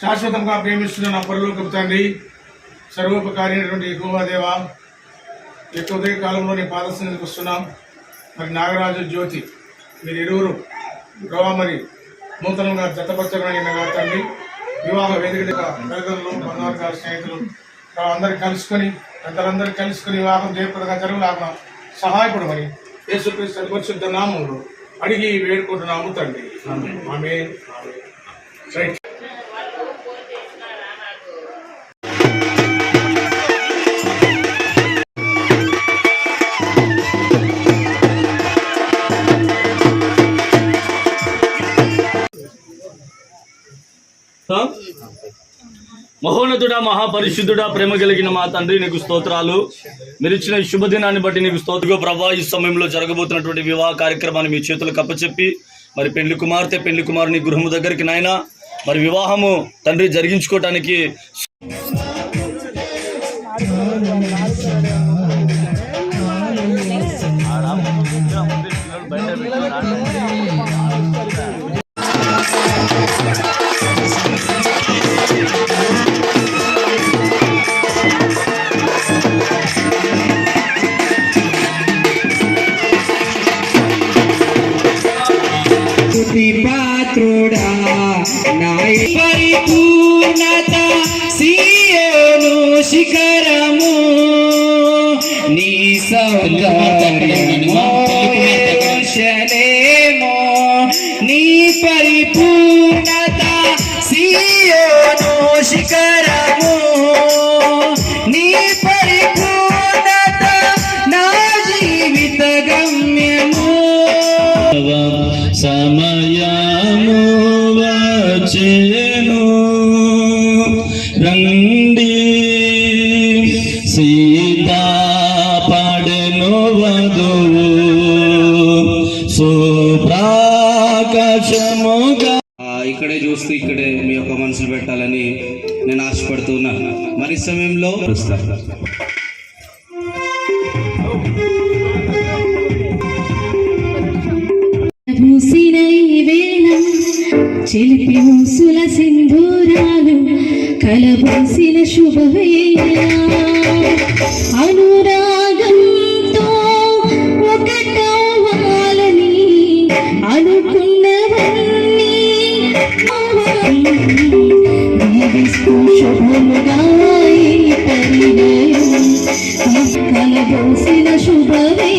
శాశ్వతంగా ప్రేమిస్తున్న నా పరులోకి తండ్రి సర్వోపకారినటువంటి గోవాదేవ యొక్క కాలంలో నేను పాదస్థానికి వస్తున్నాం. మరి నాగరాజు జ్యోతి మీరు ఇరువురు గోవా మరి నూతనంగా జతపరచబడిన తండ్రి వివాహ వేదిక తల్లిదండ్రులు బంగారు గారి స్నేహితులు ప్రభా కలుసుకొని పెద్దలందరూ కలుసుకుని వివాహం జయప్రదంగా జరుగులాగా సహాయపడమని యేసుక్రీస్తు పరిశుద్ధ నామంలో అడిగి వేడుకుంటున్నాము తండ్రి. ఆమె రైట్ మహోన్నతుడా మహాపరిశుద్ధుడా ప్రేమ కలిగిన మా తండ్రి నీకు స్తోత్రాలు. మీరు ఇచ్చిన ఈ శుభదినాన్ని బట్టి నీకు స్తోత్రగా ప్రభా ఈ సమయంలో జరగబోతున్నటువంటి వివాహ కార్యక్రమాన్ని మీ చేతులకు కప్పచెప్పి మరి పెళ్ళి కుమార్తె పెళ్ళి కుమారుని గృహము దగ్గరికి నాయన మరి వివాహము తండ్రి జరిగించుకోవటానికి పాత్రుడా నాయ పరిపూర్ణత సీయోను శిఖరము. నీ సౌందర్యము నీ పరిపూర్ణత సీయోను శిఖరము. నీ పరిపూర్ణత నా జీవిత గమ్యము. సమయంలో పూసిన వేళ చిలిపి ఊసుల సింధూరాలు కలబూసిన శుభవేళ. అనురా కలబోసిన శుభవేళ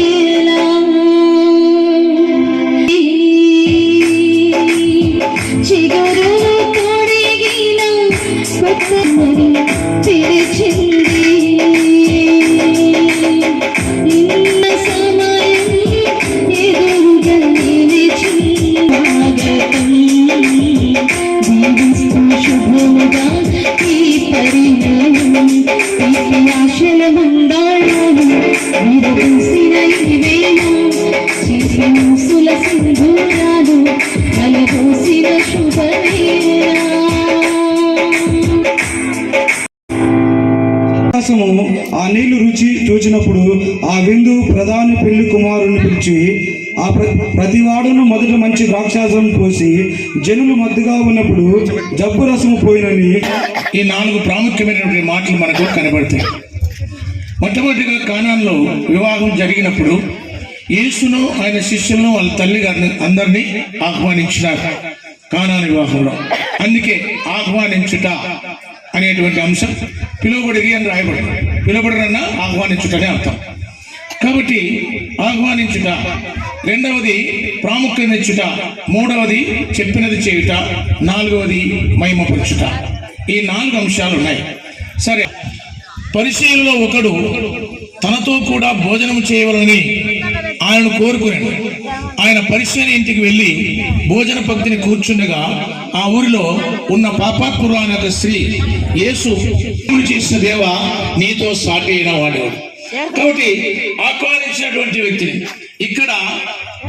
నీళ్ళు రుచి చూచినప్పుడు ఆ విందు ప్రధాని పెళ్ళి కుమారుని పిలిచి ఆ ప్ర ప్రతివాడును మొదట మంచి ద్రాక్షాసం పోసి జనులు మద్దుగా ఉన్నప్పుడు జబ్బు రసం పోయినని ఈ నాలుగు ప్రాముఖ్యమైనటువంటి మాటలు మనకు కనబడతాయి. మొట్టమొదటిగా కానాల్లో వివాహం జరిగినప్పుడు యేసును ఆయన శిష్యులను వాళ్ళ తల్లి గారిని అందరినీ ఆహ్వానించినారు కానాల వివాహంలో. అందుకే ఆహ్వానించుట అనేటువంటి అంశం పిలువబడిరి అని రాయబడి పిలువబడిరన్న ఆహ్వానించుటనే అర్థం. కాబట్టి ఆహ్వానించుట రెండవది ప్రాముఖ్యమిచ్చుట మూడవది చెప్పినది చేయుట నాలుగవది మహిమపరచుట. ఈ నాలుగు అంశాలు ఉన్నాయి. సరే పరిశీలిలో ఒకడు తనతో కూడా భోజనం చేయవలని ఆయనను కోరుకున్నాడు ఆయన పరిశీలన ఇంటికి వెళ్ళి భోజన పంక్తిని కూర్చుండగా ఆ ఊరిలో ఉన్న పాపాత్మురు అనే ఒక స్త్రీ యేసు చేసిన దేవ నీతో సాటి అయిన వాడేవాడు కాబట్టి ఆహ్వానించినటువంటి వ్యక్తిని. ఇక్కడ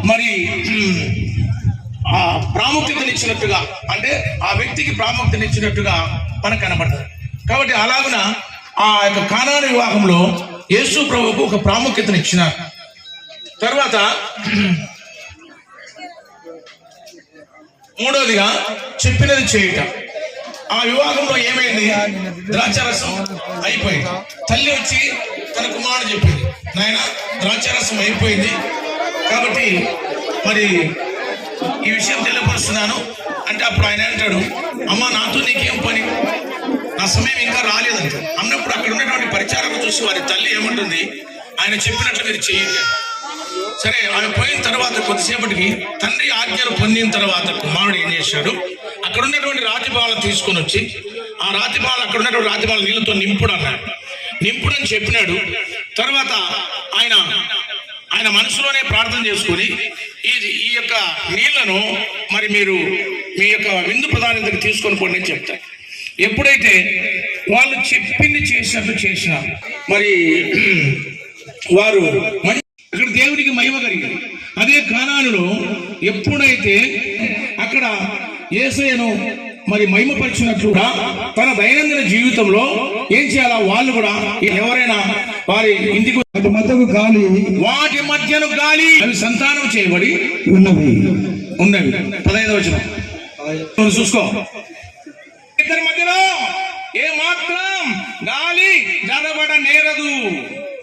మరి ఆ ప్రాముఖ్యతనిచ్చినట్టుగా అంటే ఆ వ్యక్తికి ప్రాముఖ్యతనిచ్చినట్టుగా మనకు కనబడుతుంది కాబట్టి అలాగున ఆ యొక్క కానాన వివాహంలో యేసు ప్రభువుకు ఒక ప్రాముఖ్యతనిచ్చిన తర్వాత మూడవదిగా చెప్పినది చేయుట. ఆ వివాహంలో ఏమైంది? ద్రాక్షారసం అయిపోయింది. తల్లి వచ్చి తన కుమారుడు చెప్పింది నాయన ద్రాక్షారసం అయిపోయింది. కాబట్టి మరి ఈ విషయం తెలియపరుస్తున్నాను. అంటే అప్పుడు ఆయన అంటాడు అమ్మ నాతో నీకేం పని? నా సమయం ఇంకా రాలేదంట. అన్నప్పుడు అక్కడ ఉన్నటువంటి పరిచారం చూసి వారి తల్లి ఏమంటుంది? ఆయన చెప్పినట్లు మీరు చేయండి. సరే ఆమె పోయిన తర్వాత కొద్దిసేపటికి తండ్రి ఆజ్ఞలు పొందిన తర్వాత కుమారుడు ఏం చేశాడు? అక్కడ ఉన్నటువంటి రాతిపాలను తీసుకొని వచ్చి ఆ రాతిబాలు అక్కడ ఉన్నటువంటి రాతిపాల నీళ్ళతో నింపుడు అన్నాడు. నింపుడు అని చెప్పినాడు. తర్వాత ఆయన ఆయన మనసులోనే ప్రార్థన చేసుకొని ఈ ఈ యొక్క నీళ్ళను మరి మీరు మీ యొక్క విందు ప్రధాని దగ్గర తీసుకొని పోండి అని చెప్తారు ఎప్పుడైతే వాళ్ళు చెప్పింది చేసినట్టు చేసిన మరి వారు మంచి అక్కడ దేవునికి మహిమ కలిగింది. అదే కానానులో ఎప్పుడైతే అక్కడ ఏసయ్యను మరి మహిమపరిచినట్లుగా తన దైనందిన జీవితంలో ఏం చేయాలా? వాళ్ళు కూడా ఎవరైనా వారి ఇంటికి అటు మధ్యకు గాలి వాటి మధ్యను గాలి అవి సంతానం చేయబడి ఉన్నవి. ఉన్నవి. పదహైదు వచ్చిన చూసుకో. ఇద్దరి మధ్యలో ఏ మాత్రం గాలి జరబడ నేరదు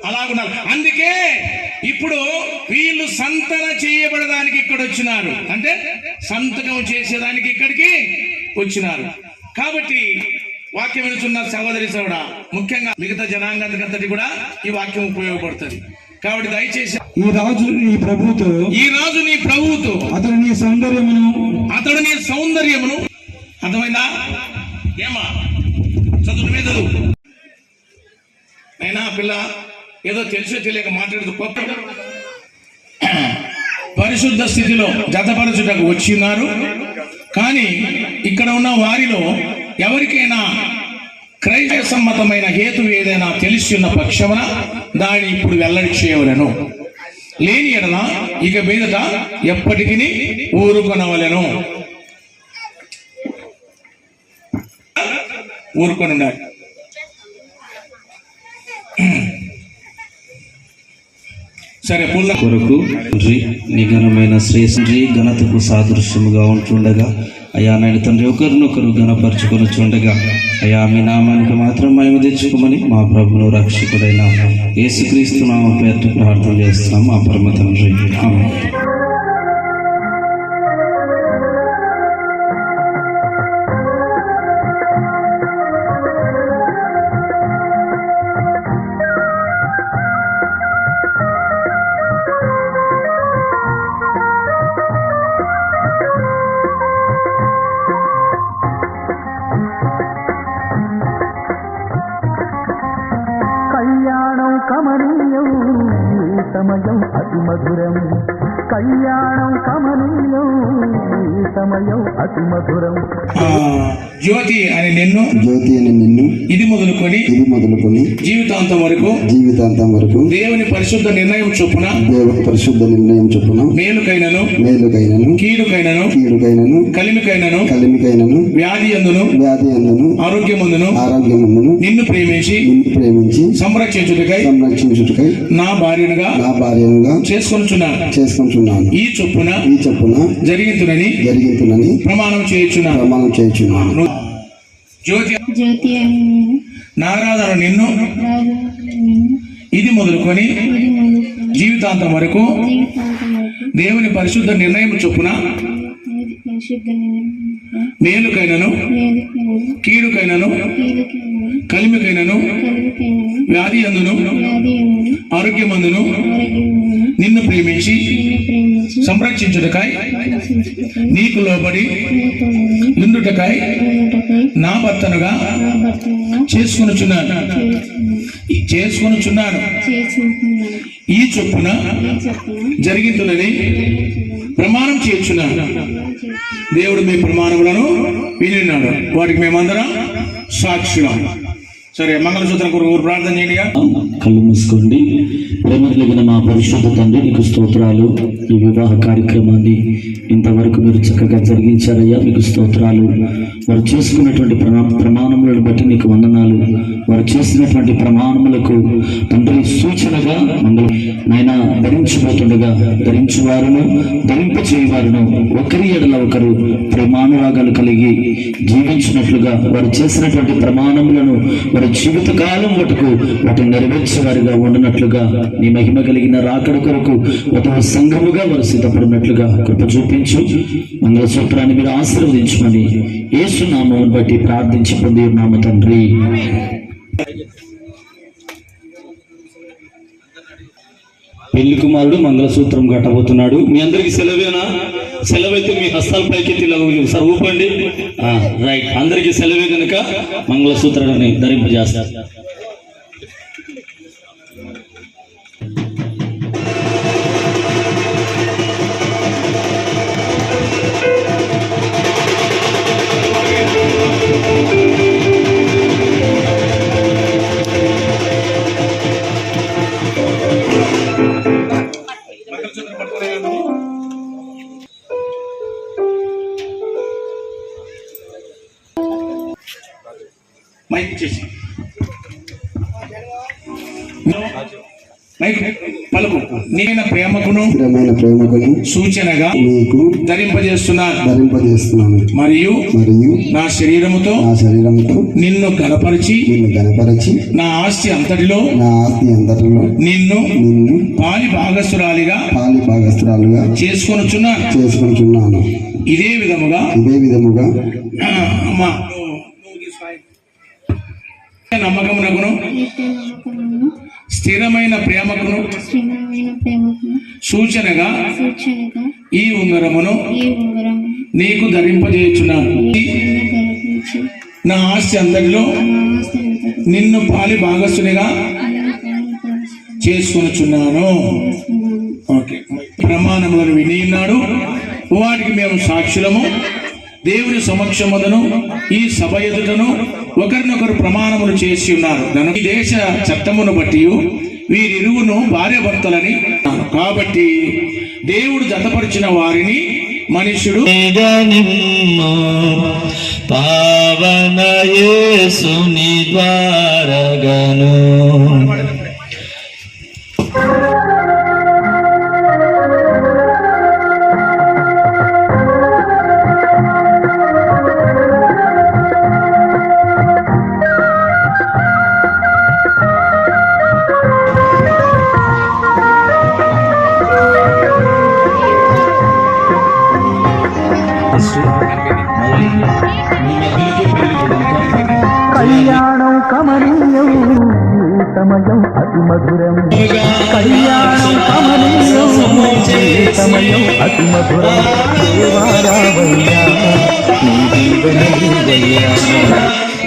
అలాగున్నారు. అందుకే ఇప్పుడు వీళ్ళు సంతన చేయబడడానికి ఇక్కడ వచ్చినారు. అంటే సంతకం చేసేదానికి ఇక్కడికి వచ్చినారు. కాబట్టి వాక్యం వినుచున్న సహోదరి సోడా ముఖ్యంగా మిగతా జనాంగానికంతటి కూడా ఈ వాక్యం ఉపయోగపడుతుంది. కాబట్టి దయచేసి ఈ రాజు ఈ ప్రభుతో ఈ రాజు నీ ప్రభువుతో అతడు నీ సౌందర్యమును అతడు నీ సౌందర్యమును అర్థమైందా? ఏమా? చదువు మీద అయినా పిల్ల ఏదో తెలిసో తెలియక మాట్లాడుతూ పరిశుద్ధ స్థితిలో జతపరచుటకు వచ్చినారు. కానీ ఇక్కడ ఉన్న వారిలో ఎవరికైనా క్రైస్తవ సమ్మతమైన హేతు ఏదైనా తెలిసి ఉన్న పక్షమున దాన్ని ఇప్పుడు వెల్లడి చేయవలను. లేని ఎడల ఇక మీదట ఎప్పటికీ ఊరుకొనవలెను. ఊరుకొని ఉండాలి సరే పుల్ల కొరకు తండ్రి నిఘనమైన శ్రేష్ఠి ఘనతకు సాదృశ్యముగా ఉంటుండగా అయా నాయన తండ్రి ఒకరినొకరు గణపరచుకొని చూడగా అయా మీ నామానికి మాత్రం మేము తెచ్చుకోమని మా ప్రభును రక్షకుడైన యేసుక్రీస్తు నామ పేరు ప్రార్థన చేస్తున్నాం. మా పరమ తండ్రి కమనీయం సమయం అతి మధురం. కళ్యాణం కమనీయం ఈ సమయం అతి మధురం. ఆ, జ్యోతి అని నిన్ను జ్యోతి అని నిన్ను ఇది మొదలుకొని ఇది మొదలుకొని జీవితాంతం వరకు జీవితాంతం వరకు దేవుని పరిశుద్ధ నిర్ణయం చొప్పున దేవుని పరిశుద్ధ నిర్ణయం చొప్పున మేలుకైనను మేలుకైనను కీడుకైనను కీడుకైనను కలిమికైనను కలిమికైనను వ్యాధి అందును వ్యాధి అందును ఆరోగ్యమందును ఆరోగ్యమందును నిన్ను ప్రేమించి నిన్ను ప్రేమించి సంరక్షించుటకై సంరక్షించుటకై నా భార్యనుగా నా భార్యనుగా చేసుకొనుచున్నాను. చేసుకుంటున్నాను ఈ చొప్పున ఈ చొప్పున జరిగింతునని జరిగింతునని ప్రమాణం చేయుచున్నాను. ప్రమాణం చేయుచున్నాను. జ్యోతి జ్యోతి నారాధన నిన్ను ఇది మొదలుకొని జీవితాంతం వరకు దేవుని పరిశుద్ధ నిర్ణయం చొప్పున మేలుకైనను కీడుకైనను కలిమికైనను వ్యాధి అందును ఆరోగ్యమందును నిన్ను ప్రేమించి సంరక్షించుటకాయ. నీకు లోబడి ఉండుటకాయ నా భర్తనుగా చేసుకొనుచున్నాను. చేసుకొనుచున్నాను. ఈ చొప్పున జరిగిందని ప్రమాణం చేయుచున్నాను. చేస్తున్నాను దేవుడు మీ ప్రమాణములను వినిన్నాడు వాటికి మేమందరం సాక్షులం. సరే మంగళసూత్రం కొరకు ప్రార్థన చేయండి కళ్ళు మూసుకోండి. ప్రేమ కలిగిన మా పరిశుద్ధ తండ్రి నీకు స్తోత్రాలు. ఈ వివాహ కార్యక్రమాన్ని ఇంతవరకు మీరు చక్కగా జరిగించారయ్యా మీకు స్తోత్రాలు. వారు చేసుకున్నటువంటి ప్రమాణములను బట్టి నీకు వందనాలు. వారు చేసినటువంటి ప్రమాణములకు తండ్రి సూచనగా మంగళ నాయన ధరించిపోతుండగా ధరించువారును ధరింప చేయవారును ఒకరి ఎడల ఒకరు ప్రేమానురాగాలు కలిగి జీవించినట్లుగా వారు చేసినటువంటి ప్రమాణములను వారి జీవిత కాలం మటుకు వాటిని నెరవేర్చేవారిగా ఉండనట్లుగా నీ మహిమ కలిగిన రాకడ కొరకు ఒక సంఘముగా వారు సిద్ధపడినట్లుగా కృప చూపించు. మంగళసూత్రాన్ని మీరు ఆశీర్వదించమని ఏసునామం బట్టి ప్రార్థించి పొంది ఉన్నాము తండ్రి. పెళ్ళి కుమారుడు మంగళసూత్రం కట్టబోతున్నాడు. మీ అందరికి సెలవేనా? సెలవైతే మీ హస్తాల పైకెత్తి సార్ ఊపండి. రైట్. అందరికి సెలవే కనుక మంగళసూత్రాన్ని ధరింపజేస్తారు. స్థిరమైన ప్రేమకును సూచనగా నీకు ధరింపజేస్తున్నాను. ధరింపజేస్తున్నాను. మరియు మరియు నా శరీరముతో నా శరీరంతో నిన్ను గనపరిచి నిన్ను గనపరచి నా ఆస్తి అంతటిలో నా ఆస్తి అందరిలో నిన్ను నిన్ను పాలి భాగస్థురాలిగా పాలి భాగస్త్రాలుగా చేసుకొనుచున్నాను. చేసుకుంటున్నాను ఇదే విధముగా ఇదే విధముగా అమ్మా. నమ్మకమునకును స్థిరమైన ప్రేమకును సూచనగా ఈ ఉంగరమును నీకు ధరింపజేయుచున్నాను. నా ఆస్తి అందరిలో నిన్ను పాలి భాగస్సునిగా చేసుకొనుచున్నాను. ఓకే. ప్రమాణములను విని ఉన్నాడు. వాటికి మేము సాక్షులము. దేవుని సమక్షముదను ఈ సభ ఎదుటను ఒకరినొకరు ప్రమాణములు చేసి ఉన్నారు. ఈ దేశ చట్టమును బట్టి వీరిరువును భార్యభర్తలని కాబట్టి దేవుడు జతపరిచిన వారిని మనుషుడు పావన యేసుని ద్వారగను. కళ్యాణం కమనీయం ఈ సమయం అతి మధురం కళ్యాణం కమనీయం ఈ సమయం అతి మధురం దేవారావయ్యా నీ దీవెనలీవయ్యా.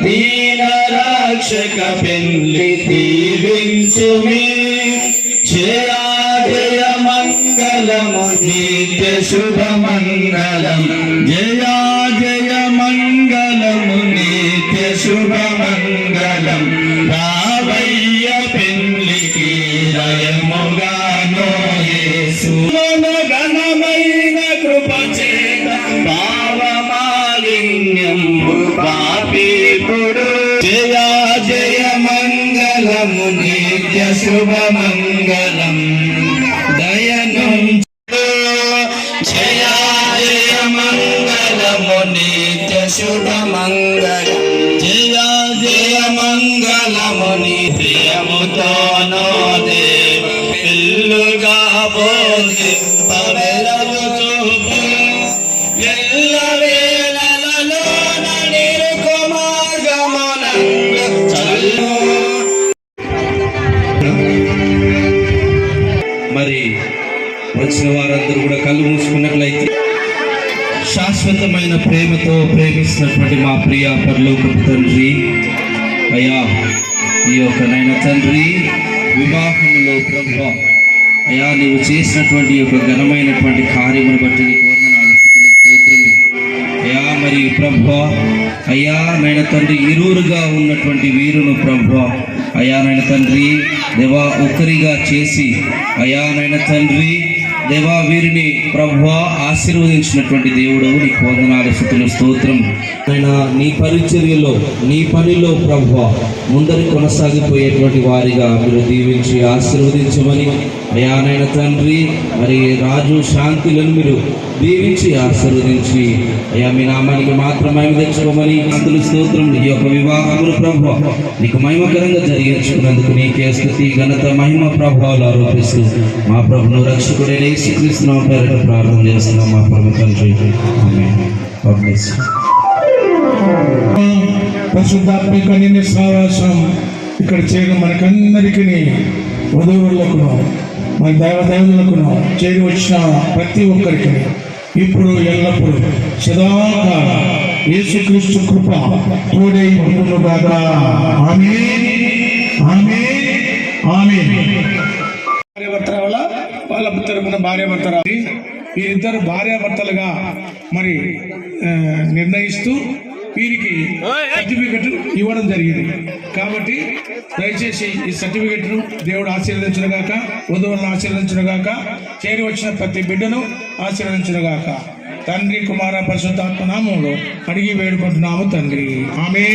దీన రక్షక పెళ్ళి దీవించుమి జయా జయ మంగళము నిత్య నిత్య శుభ మంగళం జయ జయ మంగళము నిత్యముతోనో దేవ ప్రేమిస్తున్నటువంటి మా ప్రియ పరలోకపు తండ్రి అయ్యా ఈ యొక్క నైన తండ్రి వివాహంలో ప్రభు అయ్యా నీవు చేసినటువంటి యొక్క ఘనమైనటువంటి కార్యమును బట్టి నీకు వందనాలు అయ్యా మరి ప్రభు అయ్యా నైనా తండ్రి ఇరువురుగా ఉన్నటువంటి వీరును ప్రభు అయా నాయన తండ్రి దేవా ఒకరిగా చేసి అయా నాయన తండ్రి దేవా వీరిని ప్రభు ఆశీర్వదించినటువంటి దేవుడు నీకు వందనాలు స్థుతులు స్తోత్రం. ఆయన నీ పరిచర్యలో నీ పనిలో ప్రభు ముందరి కొనసాగిపోయేటువంటి వారిగా మీరు దీవించి ఆశీర్వదించమని అయానైన తండ్రి మరి రాజు శాంతిలను మీరు దీవించి ఆశీర్వదించి. అయ్యా మీ నామానికి మాత్రం మహిమ తెచ్చుకోమని అందులో స్తోత్రం ఈ యొక్క వివాహములు ప్రభు నీకు మహిమకరంగా జరిగించుకున్నందుకు నీకే స్థుతి ఘనత మహిమ ప్రభావాలు ఆరోపిస్తూ మా ప్రభును రక్షకుడే శ్రీకృష్ణ నామం ప్రార్థన చేస్తున్నాం మా ప్రభు తండ్రి. ఆమేన్. God పరిశుద్ధాత్మిక నిన్ను సావాసం ఇక్కడ చేయడం మనకందరికీ వధువులకు మన దేవదేవులకును చేరి వచ్చిన ప్రతి ఒక్కరికి ఇప్పుడు ఎల్లప్పుడూ సదాకాల యేసుక్రీస్తు కృప తోడై ఉండునుగాక. ఆమేన్. ఆమేన్. ఆమేన్. భార్యాభర్తల వల్ల వాళ్ళ తరపున భార్యాభర్తల వీరిద్దరు భార్యాభర్తలుగా మరి నిర్ణయిస్తూ వీరికి సర్టిఫికెట్ ఇవ్వడం జరిగింది. కాబట్టి దయచేసి ఈ సర్టిఫికెట్ను దేవుడు ఆశీర్వదించునుగాక వధువులను ఆశీర్వదించునుగాక చేరి వచ్చిన ప్రతి బిడ్డను ఆశీర్వదించునుగాక. తండ్రి కుమార పరిశుద్ధాత్మ నామంలో అడిగి వేడుకుంటున్నాము తండ్రి. ఆమె